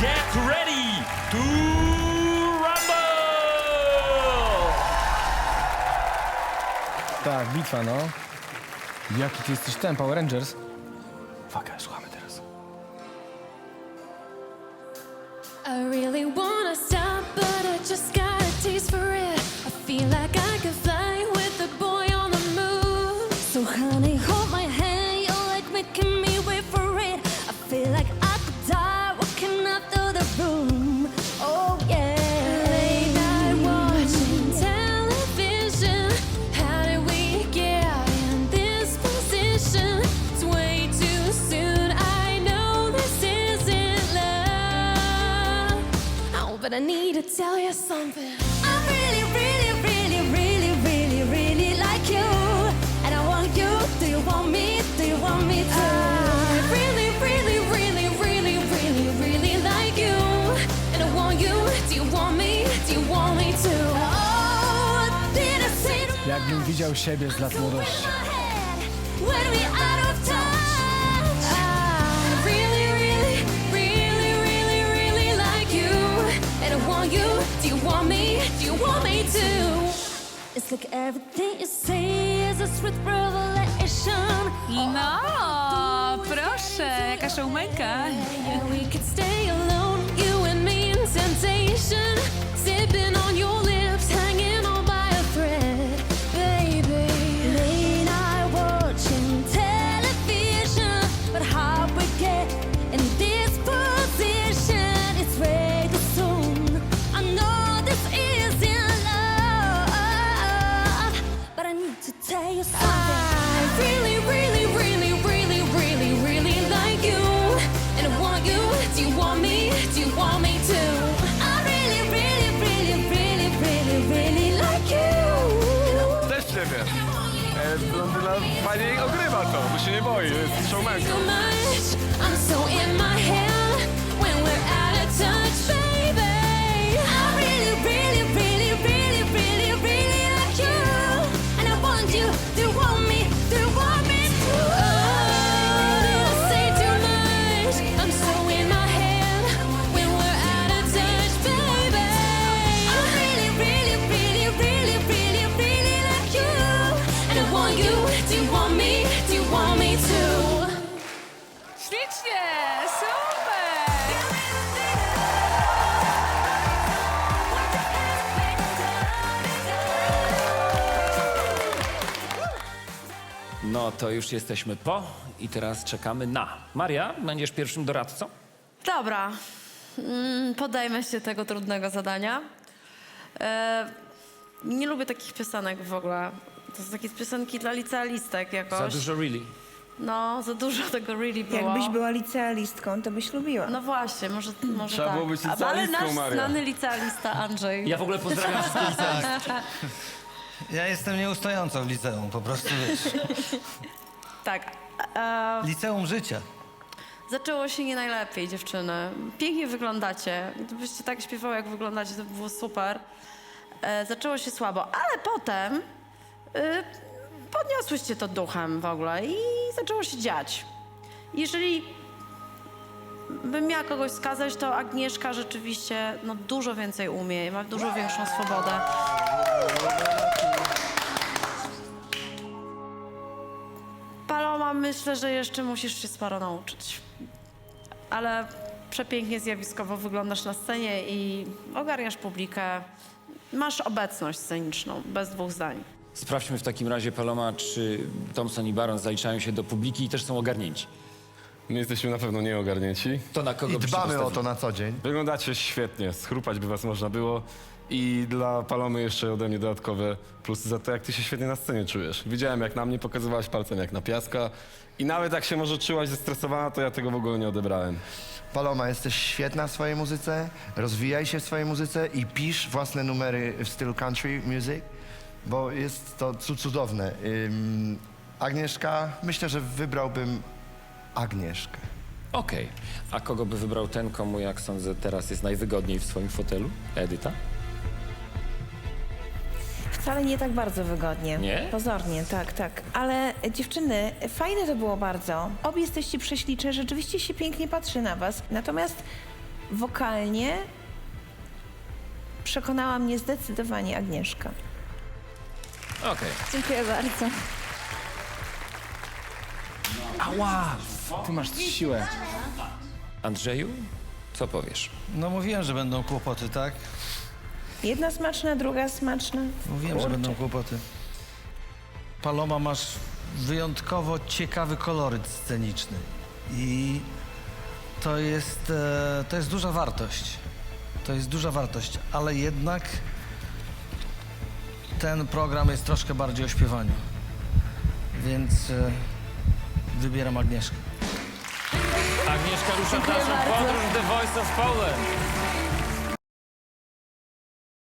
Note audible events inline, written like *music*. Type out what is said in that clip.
get ready to rumble! Tak, bitwa, no. Jaki ty jesteś ten, Power Rangers? Uwaga, słuchamy teraz. I really wanna stop, but I just got a taste for it. I feel like but I need to tell you something. I really, really, really, really, really, really like you. And I want you. Do you want me? Do you want me to? Ah. I really, really, really, really, really, really like you. And I want you. Do you want me? Do you want me to? Oh, did I say Jakbym widział siebie z lat młodości. when we Do you want me? Do you want me to? It's like everything you say is a sweet revelation. No, proszę, jaka showmenka. Yeah, we could stay alone, you and me in temptation, sipping on your lips, E, blondyna fajnie ogrywa to, bo się nie boi, jest showmanką. No to już jesteśmy po i teraz czekamy na. Maria, będziesz pierwszym doradcą? Dobra, mm, podajmy się tego trudnego zadania. E, nie lubię takich piosenek w ogóle. To są takie piosenki dla licealistek Za jakoś. dużo really. No, za dużo tego really było. Jakbyś była licealistką, to byś lubiła. No właśnie, może, może Trzeba tak. było być Ale licealistką, nasz Maria. znany licealista Andrzej. Ja w ogóle pozdrawiam wszystkich licealistów. *laughs* Ja jestem nieustojąco w liceum, po prostu wiesz. *laughs* Tak. E, Liceum życia. zaczęło się nie najlepiej, dziewczyny. Pięknie wyglądacie. Gdybyście tak śpiewały, jak wyglądacie, to by było super. E, zaczęło się słabo, ale potem y, podniosłyście to duchem w ogóle i zaczęło się dziać. Jeżeli bym miała kogoś wskazać, to Agnieszka rzeczywiście no, dużo więcej umie i ma dużo większą swobodę. Paloma, myślę, że jeszcze musisz się sporo nauczyć. Ale przepięknie zjawiskowo wyglądasz na scenie i ogarniasz publikę. Masz obecność sceniczną, bez dwóch zdań. Sprawdźmy w takim razie, Paloma, czy Thompson i Baron zaliczają się do publiki i też są ogarnięci. My jesteśmy na pewno nieogarnięci. To na kogo I byście dbamy o postawili? to na co dzień. Wyglądacie świetnie, schrupać by was można było. I dla Palomy jeszcze ode mnie dodatkowe plusy za to, jak ty się świetnie na scenie czujesz. Widziałem, jak na mnie pokazywałaś palcem, jak na piaska. I nawet jak się może czułaś zestresowana, to ja tego w ogóle nie odebrałem. Paloma, jesteś świetna w swojej muzyce, rozwijaj się w swojej muzyce i pisz własne numery w stylu country music, bo jest to cu- cudowne. Ym, Agnieszka, myślę, że wybrałbym Agnieszkę. Okej. A kogo by wybrał ten, komu, jak sądzę, teraz jest najwygodniej w swoim fotelu? Edyta? Wcale nie tak bardzo wygodnie. Nie? Pozornie, tak, tak. Ale e, dziewczyny, fajne to było bardzo. Obie jesteście prześlicze, rzeczywiście się pięknie patrzy na was. Natomiast wokalnie przekonała mnie zdecydowanie Agnieszka. Okej. Dziękuję bardzo. Ała! Ty masz siłę. Andrzeju, co powiesz? No mówiłem, że będą kłopoty, tak? Jedna smaczna, druga smaczna. Mówiłem, że Kurczę. będą kłopoty. Paloma, masz wyjątkowo ciekawy koloryt sceniczny. I to jest, e, to jest duża wartość. To jest duża wartość, ale jednak ten program jest troszkę bardziej o śpiewaniu. Więc e, wybieram Agnieszkę. Agnieszka rusza w naszą podróż The Voice of Poland.